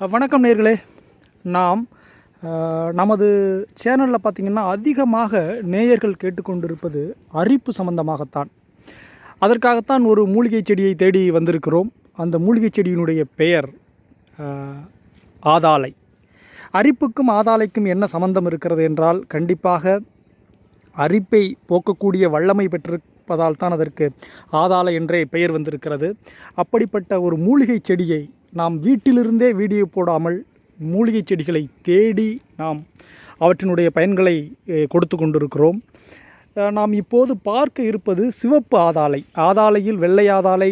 வணக்கம் நேர்களே. நாம் நமது சேனலில் பார்த்திங்கன்னா அதிகமாக நேயர்கள் கேட்டுக்கொண்டிருப்பது அரிப்பு சம்பந்தமாகத்தான். அதற்காகத்தான் ஒரு மூலிகை செடியை தேடி வந்திருக்கிறோம். அந்த மூலிகை செடியினுடைய பெயர் ஆதாலை. ஆதாளை அரிப்புக்கும் ஆதாளைக்கும் என்ன சம்பந்தம் இருக்கிறது என்றால் கண்டிப்பாக அரிப்பை போக்கக்கூடிய வல்லமை பெற்றிருப்பதால் தான் அதற்கு ஆதாள என்றே பெயர் வந்திருக்கிறது. அப்படிப்பட்ட ஒரு மூலிகை செடியை நாம் வீட்டிலிருந்தே வீடியோ போடாமல் மூலிகை செடிகளை தேடி நாம் அவற்றினுடைய பயன்களை கொடுத்து கொண்டிருக்கிறோம். நாம் இப்போது பார்க்க இருப்பது சிவப்பு ஆதாலை. ஆதாலையில் வெள்ளை ஆதாளை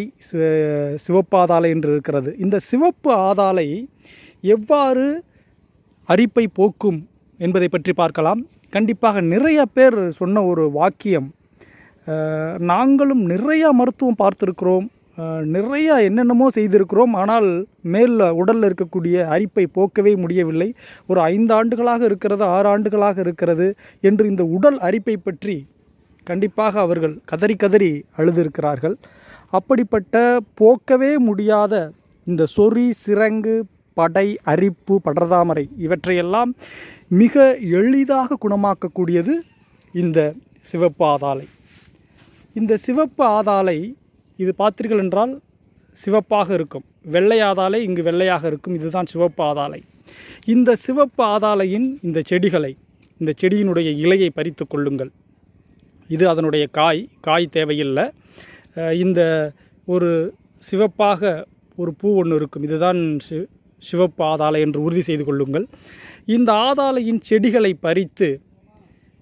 சிவப்பு ஆதாளை என்று இருக்கிறது. இந்த சிவப்பு ஆதாலை எவ்வாறு அரிப்பை போக்கும் என்பதை பற்றி பார்க்கலாம். கண்டிப்பாக நிறைய பேர் சொன்ன ஒரு வாக்கியம். நாங்களும் நிறையா மருத்துவம் பார்த்துருக்கிறோம். நிறையா என்னென்னமோ செய்திருக்கிறோம். ஆனால் மேலில் உடலில் இருக்கக்கூடிய அரிப்பை போக்கவே முடியவில்லை. ஒரு ஐந்து ஆண்டுகளாக இருக்கிறது ஆறு ஆண்டுகளாக இருக்கிறது என்று இந்த உடல் அரிப்பை பற்றி கண்டிப்பாக அவர்கள் கதறி கதறி அழுதிருக்கிறார்கள். அப்படிப்பட்ட போக்கவே முடியாத இந்த சொறி சிரங்கு படை அரிப்பு படர்தாமரை இவற்றையெல்லாம் மிக எளிதாக குணமாக்கக்கூடியது இந்த சிவப்பு ஆதாலை. இந்த சிவப்பு ஆதாலை இது பார்த்தீர்கள் என்றால் சிவப்பாக இருக்கும். வெள்ளை ஆதாளை இங்கு வெள்ளையாக இருக்கும். இதுதான் சிவப்பு ஆதாலை. இந்த சிவப்பு ஆதாளையின் இந்த செடிகளை இந்த செடியினுடைய இலையை பறித்து கொள்ளுங்கள். இது அதனுடைய காய். காய் தேவையில்லை. இந்த ஒரு சிவப்பாக ஒரு பூ ஒன்று இருக்கும். இதுதான் சி சிவப்பு ஆதாலை என்று உறுதி செய்து கொள்ளுங்கள். இந்த ஆதாலையின் செடிகளை பறித்து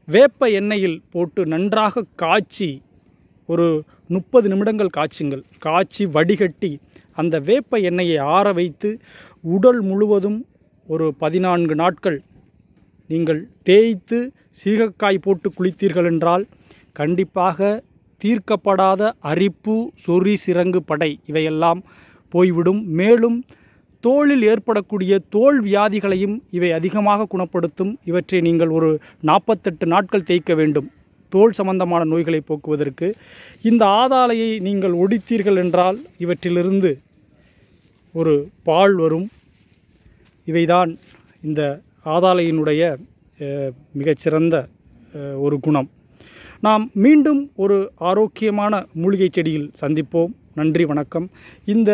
வேப்ப எண்ணெயில் போட்டு நன்றாக காய்ச்சி ஒரு முப்பது நிமிடங்கள் காய்ச்சுங்கள். காய்ச்சி வடிகட்டி அந்த வேப்ப எண்ணெயை ஆற வைத்து உடல் முழுவதும் ஒரு பதினான்கு நாட்கள் நீங்கள் தேய்த்து சீகக்காய் போட்டு குளித்தீர்கள் என்றால் கண்டிப்பாக தீர்க்கப்படாத அரிப்பு சொறி சிறங்கு படை இவையெல்லாம் போய்விடும். மேலும் தோளில் ஏற்படக்கூடிய தோல் வியாதிகளையும் இவை அதிகமாக குணப்படுத்தும். இவற்றை நீங்கள் ஒரு நாற்பத்தெட்டு நாட்கள் தேய்க்க வேண்டும். தோல் சம்பந்தமான நோய்களை போக்குவதற்கு இந்த ஆதாளையை நீங்கள் ஒடித்தீர்கள் என்றால் இவற்றிலிருந்து ஒரு பால் வரும். இவைதான் இந்த ஆதாளையினுடைய மிகச்சிறந்த ஒரு குணம். நாம் மீண்டும் ஒரு ஆரோக்கியமான மூலிகை செடியில் சந்திப்போம். நன்றி வணக்கம். இந்த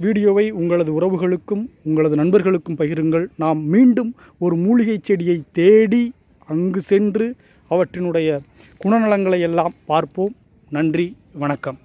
வீடியோவை உங்களது உறவுகளுக்கும் உங்களது நண்பர்களுக்கும் பகிருங்கள். நாம் மீண்டும் ஒரு மூலிகை செடியை தேடி அங்கு சென்று அவற்றினுடைய குணநலங்களை எல்லாம் பார்ப்போம். நன்றி வணக்கம்.